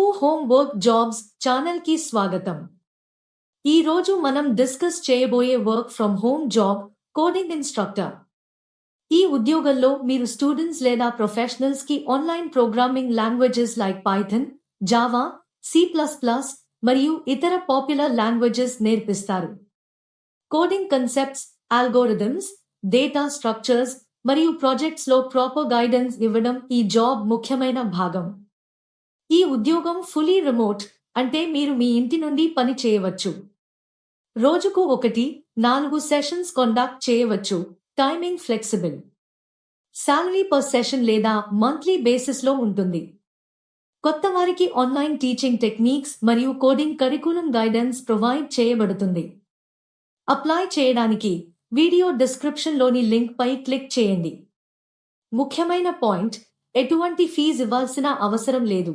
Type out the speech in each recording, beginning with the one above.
Telugu home work jobs ఛానల్కి స్వాగతం. ఈ రోజు మనం డిస్కస్ చేయబోయే work from home job coding instructor. ఈ ఉద్యోగంలో మీరు స్టూడెంట్స్ లేదా ప్రొఫెషనల్స్కి online programming languages like Python Java C plus plus మరియు ఇతర పాపులర్ లాంగ్వేజెస్ నేర్పిస్తారు. Coding concepts algorithms data structures మరియు ప్రాజెక్ట్స్లో ప్రాపర్ గైడెన్స్ ఇవ్వడం ఈ జాబ్ ముఖ్యమైన భాగం. ఈ ఉద్యోగం ఫుల్లీ రిమోట్ అంటే మీరు మీ ఇంటి నుండి పని చేయవచ్చు. రోజుకు ఒకటి నాలుగు సెషన్స్ కండక్ట్ చేయవచ్చు. Timing flexible salary per session లేదా మంత్లీ బేసిస్లో ఉంటుంది. కొత్త వారికి ఆన్లైన్ టీచింగ్ టెక్నిక్స్ మరియు కోడింగ్ కరికులం గైడెన్స్ ప్రొవైడ్ చేయబడుతుంది. అప్లై చేయడానికి వీడియో డిస్క్రిప్షన్లోని లింక్పై క్లిక్ చేయండి. ముఖ్యమైన పాయింట్ ఎటువంటి ఫీజు ఇవ్వాల్సిన అవసరం లేదు.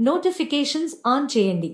నోటిఫికేషన్స్ ఆన్ చేయండి